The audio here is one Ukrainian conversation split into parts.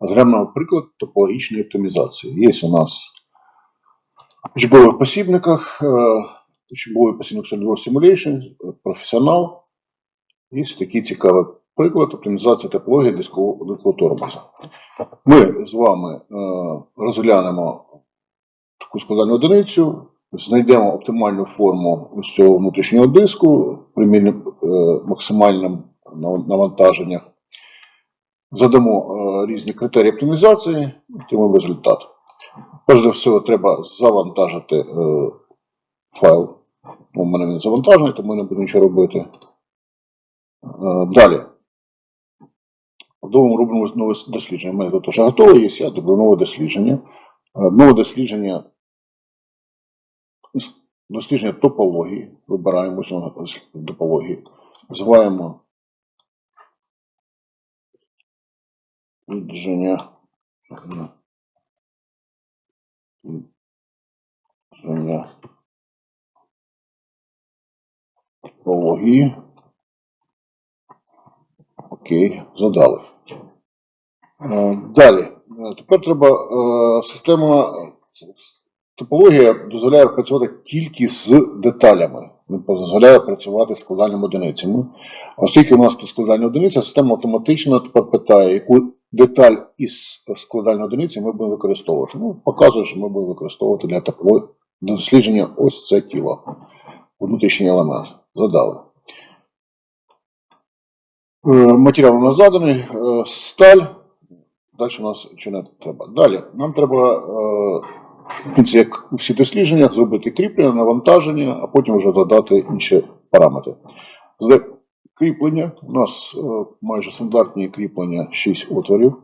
Розглянемо приклад топологічної оптимізації. Є у нас в учбових посібниках, е, учбовий посібник SolidWorks Simulation, професіонал. Є такий цікавий приклад оптимізації топології дискового тормоза. Ми з вами е, розглянемо таку складальну одиницю, знайдемо оптимальну форму цього внутрішнього диску при е, максимальному навантаженнях. Задамо е, різні критерії оптимізації, отримаємо результат. Перш за все, треба завантажити е, файл. Ну, У мене він завантажений, тому не буду нічого робити. Е, далі. Вдома робимо нове дослідження. У мене тут вже готове є, я роблю нове дослідження. Нове дослідження. Дослідження топології. Вибираємо топології. Називаємо Відження. Відження. Топології. Окей, задали. Е, Далі. Е, Тепер треба е, система топологія дозволяє працювати тільки з деталями, не дозволяє працювати з складальними одиницями. Оскільки у нас тут складальна одиниця, система автоматично тепер питає, яку деталь із складальної одиниці ми будемо використовувати. Ну, показує, що ми будемо використовувати для для дослідження ось це тіло. Внутрішній елемент. Задали. Е, Матеріал у нас заданий, е, сталь. Далі у нас чи не треба. Далі нам треба, е, кінці, як у всіх дослідженнях, зробити кріплення, навантаження, а потім вже задати інші параметри. Кріплення у нас е, майже стандартні кріплення 6 отворів.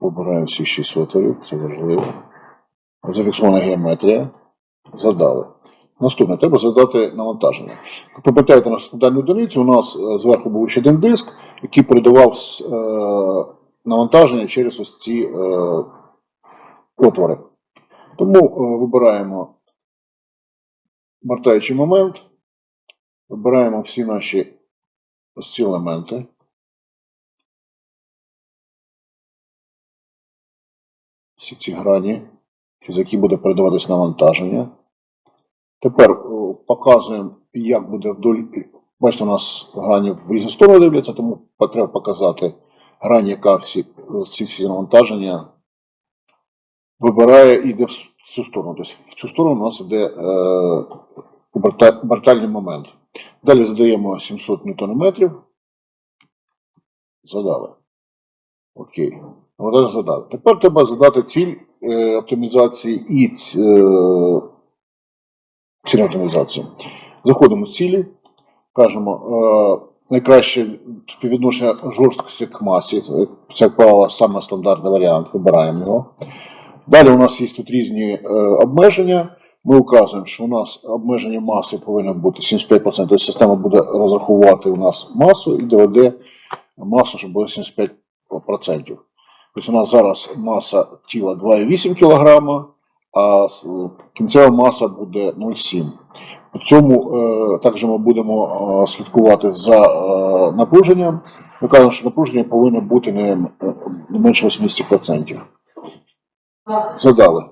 Обираємо всі 6 отворів, це важливо. Зафіксована геометрія. Задали. Наступне, треба задати навантаження. Пам'ятаєте, на складальну одиницю у нас е, зверху був ще один диск, який передавав е, навантаження через ось ці отвори. Тому вибираємо вертаючий момент, вибираємо всі наші ось ці елементи. Всі ці грані, через які буде передаватись навантаження. Тепер показуємо, як буде вдоль. Бачите, у нас грані в різні сторони дивляться, тому треба показати грані, яка всі ці всі навантаження вибирає і йде в цю сторону. Тобто в цю сторону у нас йде е, оберта- обертальний момент. Далі задаємо 700 ньютонометрів. Задали. Окей. Вода задали. Тепер треба задати ціль е, оптимізації і е, ціль оптимізації. Заходимо в цілі, кажемо е, найкраще співвідношення жорсткості к масі. Це, як правило, саме стандартний варіант, вибираємо його. Далі у нас є тут різні е, обмеження. Ми вказуємо, що у нас обмеження маси повинно бути 75%. Тобто система буде розраховувати у нас масу і доведе масу, щоб було 75%. Тобто у нас зараз маса тіла 2,8 кг, а кінцева маса буде 0,7. При цьому е, також ми будемо е, слідкувати за напруженням. Ми кажемо, що напруження повинно бути не менше 80%. Задали.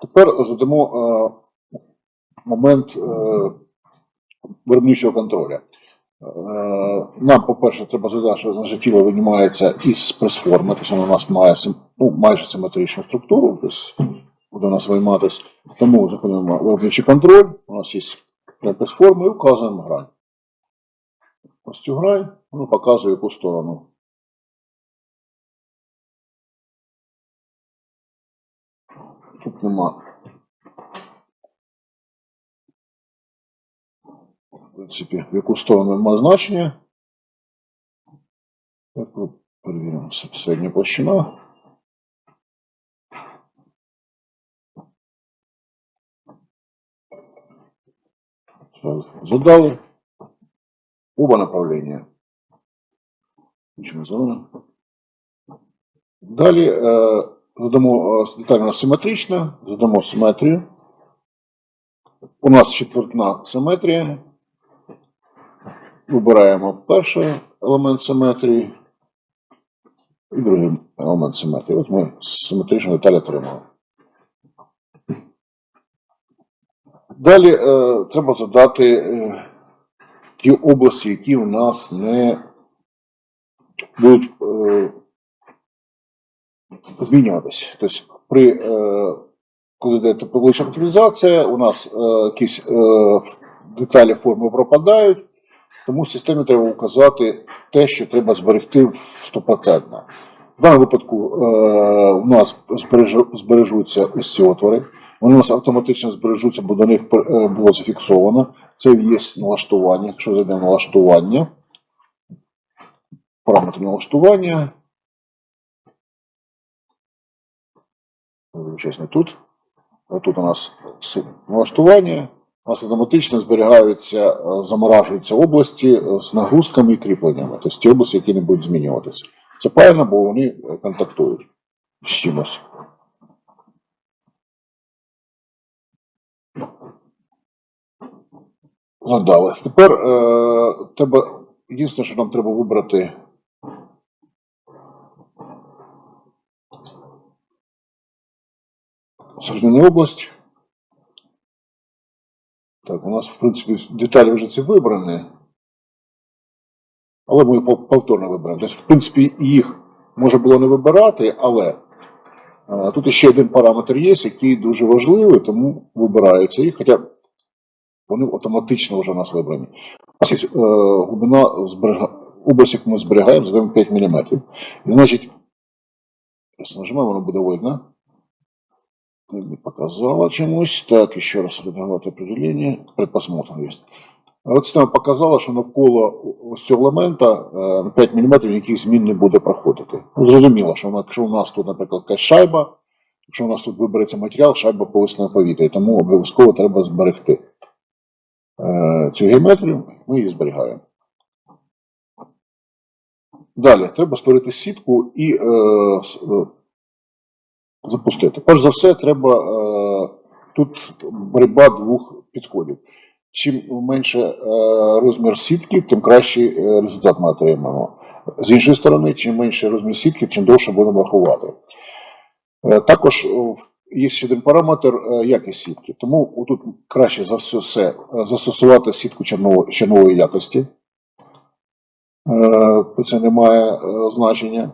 Тепер задамо е, момент е, виробничого контролю. Е, нам, по-перше, треба задати, що наше тіло винімається із прес-форми, тобто воно у нас має ну, майже симетричну структуру, буде у нас вийматись. Тому заходимо виробничий контроль, у нас є прес-форма і вказуємо грань. Ось цю грань, воно показує яку сторону. Тут нема. В принципі, в яку сторону має значення. Так, от, перевіримо с- середня площина. Зараз Задали. Оба направления. Нічого зелено. Далі е, задамо е, детально симетрично, задамо симетрію. У нас четвертна симетрія. вибираємо перший елемент симетрії і другий елемент симетрії. От ми симетричну деталь отримали. Далі е, треба задати е, ті області, які у нас не будуть е, змінюватись. Тобто, при, е, коли йде тепловична оптимізація, у нас е, якісь е, деталі форми пропадають, тому системі треба вказати те, що треба зберегти в 100%. В даному випадку у нас збережуться ось ці отвори. Вони у нас автоматично збережуться, бо до них було зафіксовано. Це є налаштування. Якщо зайдемо налаштування, параметри налаштування. Вибачаюсь, не тут. Тут у нас налаштування. У нас автоматично зберігаються, е, заморажуються області е, з нагрузками і кріпленнями. Тобто ті області, які не будуть змінюватися. Це правильно, бо вони е, контактують з чимось. Задали. Тепер е, треба, єдине, що нам треба вибрати. Середину область. Так, у нас, в принципі, деталі вже ці вибрані. Але ми повторно виберемо. Тобто, в принципі, їх можна було не вибирати, але е, тут ще один параметр є, який дуже важливий, тому вибираються їх, хоча вони автоматично вже у нас вибрані. У нас є е, глибина зберега... область, яку ми зберігаємо, здаємо 5 мм. І значить, зараз нажимаємо, воно буде видно. Не показала чомусь. Так, еще раз редагувати определение. Предпосмотрим есть. От система показала, що навколо ось цього елемента е, 5 мм ніяких змін не буде проходити. Ну, зрозуміло, що якщо у нас тут, наприклад, якась шайба, якщо у нас тут вибереться матеріал, шайба повисне в повітрі, тому обов'язково треба зберегти е, цю геометрію, ми її зберігаємо. Далі, треба створити сітку і е, е, запустити. Перш за все, треба е, тут боротьба двох підходів. Чим менше е, розмір сітки, тим кращий е, результат ми отримаємо. З іншої сторони, чим менше розмір сітки, тим довше будемо рахувати. Е, також е, є ще один параметр е, якість сітки. Тому тут краще за все, все е, застосувати сітку чорнової якості. Це не має значення.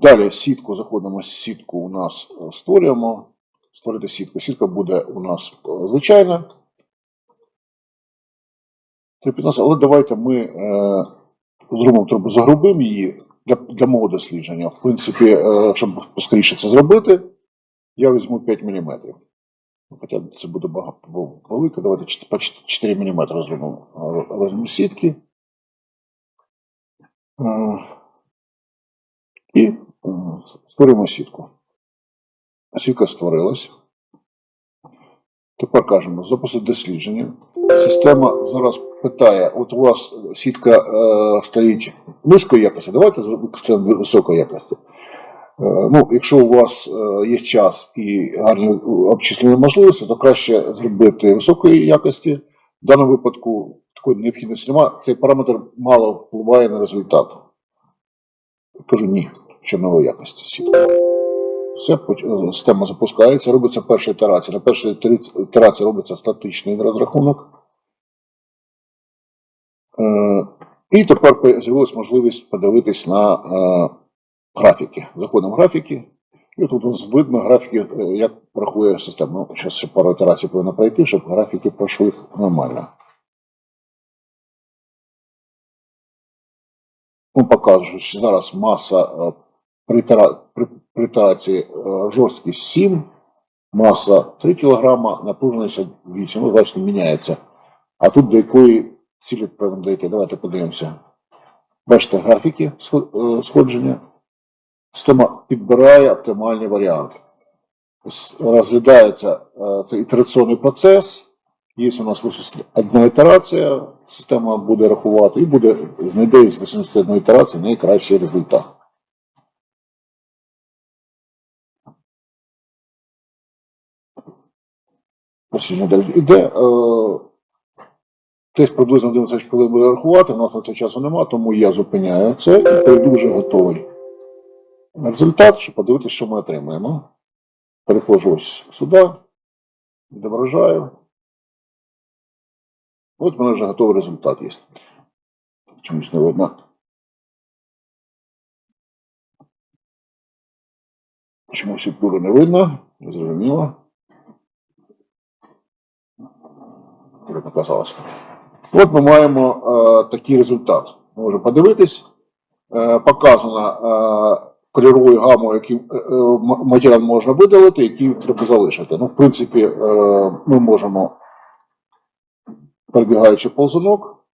Далі сітку заходимо, сітку у нас е, створюємо. Створити сітку. Сітка буде у нас е, звичайна. 315, але давайте ми е, зробимо трохи загрубимо її для, для мого дослідження. В принципі, е, щоб скоріше це зробити, я візьму 5 мм. Хоча це буде багато велике. Давайте 4 мм зробимо е, сітки. Е, І створимо сітку. Сітка створилась. Тепер кажемо, запустити дослідження. Система зараз питає: от у вас сітка е, стоїть низької якості, давайте використаємо високої якості. Е, ну, якщо у вас е, є час і гарні обчислені можливості, то краще зробити високої якості. В даному випадку такої необхідності немає. Цей параметр мало впливає на результат. Кажу ні, чорнової якості сітки. Все, е, система запускається, робиться перша ітерація. На першій ітерації робиться статичний розрахунок. Е, І тепер з'явилась можливість подивитись на е, графіки. Заходимо в графіки, і тут видно графіки, як рахує система. Ну, зараз ще пару ітерацій повинно пройти, щоб графіки пройшли нормально. Ну, покажу, що зараз маса при, при, е, жорсткість 7, маса 3 кг, напруженість 8, ну, бачите, міняється. А тут до якої цілі повинен дойти? Давайте подивимося. Бачите графіки е, сходження. Система підбирає оптимальний варіант. Розглядається е, цей ітераційний процес. Є у нас одна ітерація, система буде рахувати і буде знайде з 81 ітерації найкращий результат. Ось модель іде. Е, десь приблизно 11 хвилин буде рахувати, у нас на це часу немає, тому я зупиняю це і перейду вже готовий результат, щоб подивитися, що ми отримаємо. Переходжу ось сюди, відображаю. От в мене вже готовий результат є. Чомусь не видно. Чомусь відбору не видно, зрозуміло. Як показалось. От ми маємо е, такий результат. Можемо подивитись. Е, показано е, кольоровою гамою, який е, матеріал можна видалити, який треба залишити. Ну, в принципі, е, ми можемо, перебігаючи ползунок,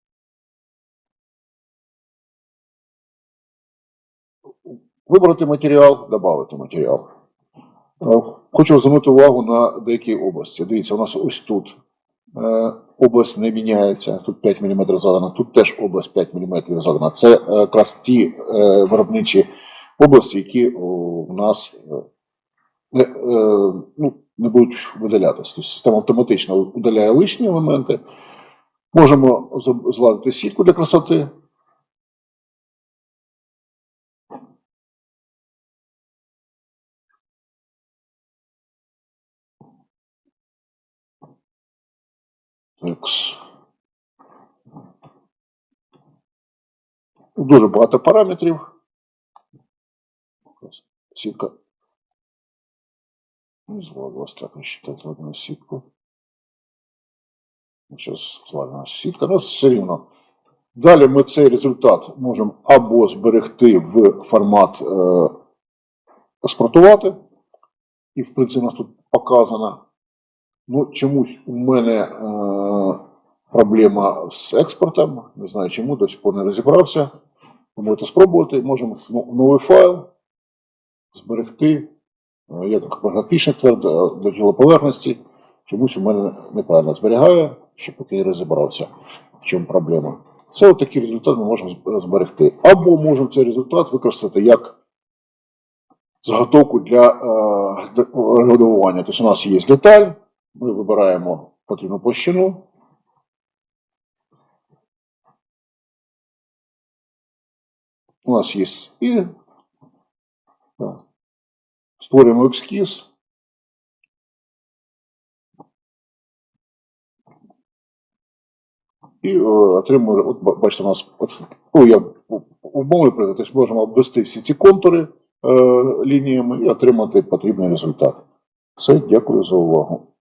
вибрати матеріал, додати матеріал. Е, Хочу звернути увагу на деякі області. Дивіться, у нас ось тут область не міняється, тут 5 мм задана, тут теж область 5 мм задана. Це е, якраз ті е, виробничі області, які у нас е, не, е, ну, не будуть видалятися. Тобто система автоматично удаляє лишні елементи. Можемо зладити сітку для красоти. Такс. Дуже багато параметрів. Сітка. Не зладилась так, не считать зладену сітку. Зараз зладена сітка, але все рівно. Далі ми цей результат можемо або зберегти в формат експортувати. І, в принципі, у нас тут показано. Ну, чомусь у мене е, проблема з експортом. Не знаю чому, до сих пор не розібрався. Ви можете спробувати. Можемо новий файл зберегти. Е, Я так графічний тверд е, до тілоповерхності. Чомусь у мене неправильно зберігає, ще поки не розібрався, в чому проблема. Це такий результат ми можемо зберегти. Або можемо цей результат використати як заготовку для е, регулювання. Тобто у нас є деталь, ми вибираємо потрібну площину. У нас є і створюємо ескіз. І е, отримуємо, от бачите, у нас от, ну, я умови прийде, тобто можемо обвести всі ці контури е, лініями і отримати потрібний результат. Все, дякую за увагу.